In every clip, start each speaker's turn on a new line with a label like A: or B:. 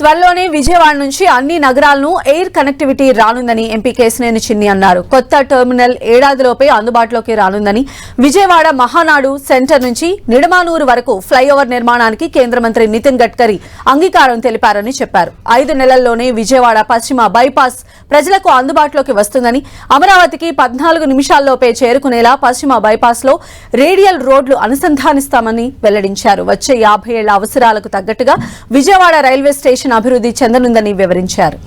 A: త్వరలోనే విజయవాడ నుంచి అన్ని నగరాలను ఎయిర్ కనెక్టివిటీ రానుందని ఎంపీ కేసినేని చిన్ని అన్నారు. కొత్త టెర్మినల్ ఏడాదిలోపే అందుబాటులోకి రానుందని విజయవాడ మహానాడు సెంటర్ నుంచి నిడమానూరు వరకు ఫ్లైఓవర్ నిర్మాణానికి కేంద్ర మంత్రి నితిన్ గడ్కరీ అంగీకారం తెలిపారని చెప్పారు. ఐదు నెలల్లోనే విజయవాడ పశ్చిమ బైపాస్ ప్రజలకు అందుబాటులోకి వస్తుందని అమరావతికి పద్నాలుగు నిమిషాల్లోపే చేరుకునేలా పశ్చిమ బైపాస్లో రేడియల్ రోడ్లు అనుసంధానిస్తామని వెల్లడించారు. వచ్చే యాభై ఏళ్ళ అవసరాలకు తగ్గట్టుగా విజయవాడ రైల్వే స్టేషన్ అభివృద్ధి చెందనుందని వివరించారు.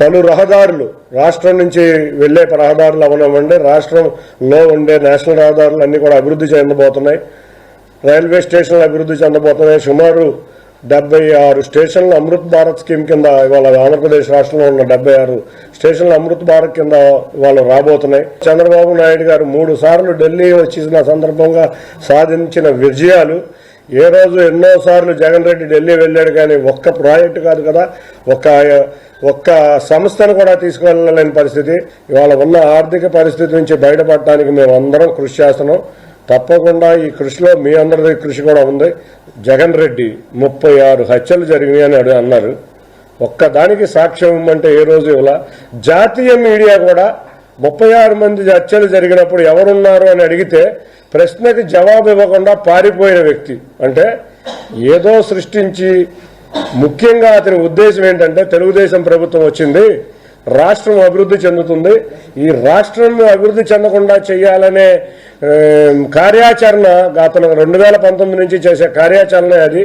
B: పలు రహదారులు రాష్ట్రం నుంచి వెళ్ళే రహదారులు అవనివ్వండి రాష్ట్రంలో ఉండే నేషనల్ రహదారులు అన్ని కూడా అభివృద్ధి చెందబోతున్నాయి. రైల్వే స్టేషన్లు అభివృద్ధి చెందబోతున్నాయి. సుమారు డెబ్బై ఆరు స్టేషన్లు అమృత్ భారత్ స్కీమ్ కింద ఇవాళ ఆంధ్రప్రదేశ్ రాష్ట్రంలో ఉన్న డెబ్బై ఆరు స్టేషన్లు అమృత్ భారత్ కింద ఇవాళ రాబోతున్నాయి. చంద్రబాబు నాయుడు గారు మూడు సార్లు ఢిల్లీ వచ్చిన సందర్భంగా సాధించిన విజయాలు ఏ రోజు ఎన్నోసార్లు జగన్ రెడ్డి ఢిల్లీ వెళ్ళాడు కానీ ఒక్క ప్రాజెక్టు కాదు కదా. ఒక్క ఒక్క సంస్థను కూడా తీసుకువెళ్ళలేని పరిస్థితి. ఇవాళ ఉన్న ఆర్థిక పరిస్థితి నుంచి బయటపడటానికి మేము అందరం కృషి చేస్తున్నాం. తప్పకుండా ఈ కృషిలో మీ అందరి కృషి కూడా ఉంది. జగన్ రెడ్డి ముప్పై ఆరు హత్యలు జరిగినాయి అని అడు- అన్నారు. ఒక్కదానికి సాక్ష్యం ఇవ్వమంటే ఏ రోజు ఇవ్వాల. జాతీయ మీడియా కూడా ముప్పై ఆరు మంది హత్యలు జరిగినప్పుడు ఎవరున్నారు అని అడిగితే ప్రశ్నకి జవాబు ఇవ్వకుండా పారిపోయిన వ్యక్తి. అంటే ఏదో సృష్టించి ముఖ్యంగా అతని ఉద్దేశం ఏంటంటే తెలుగుదేశం ప్రభుత్వం వచ్చింది రాష్ట్రం అభివృద్ధి చెందుతుంది. ఈ రాష్ట్రం అభివృద్ధి చెందకుండా చేయాలనే కార్యాచరణ అతను రెండు వేల పంతొమ్మిది నుంచి చేసే కార్యాచరణ అది.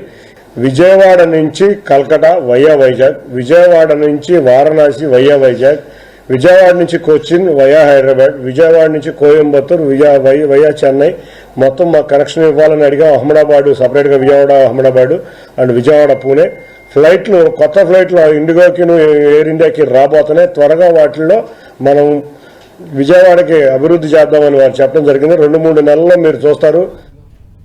B: విజయవాడ నుంచి కల్కటా వయా వైజాగ్ విజయవాడ నుంచి వారణాసి వయా వైజాగ్ విజయవాడ నుంచి కొచ్చిన్ వయా హైదరాబాద్ విజయవాడ నుంచి కోయంబత్తూర్ విజయ వై వయా చెన్నై. మొత్తం మాకు కనెక్షన్ ఇవ్వాలని అడిగాం. అహ్మదాబాదు సపరేట్గా విజయవాడ అహ్మదాబాద్ అండ్ విజయవాడ పూణే. ఫ్లైట్లు కొత్త ఫ్లైట్లు ఇండిగోకి ఎయిర్ ఇండియాకి రాబోతున్నాయి. త్వరగా వాటిల్లో మనం విజయవాడకి అభివృద్ధి చేద్దామని వారు చెప్పడం జరిగింది. రెండు మూడు నెలల్లో మీరు చూస్తారు.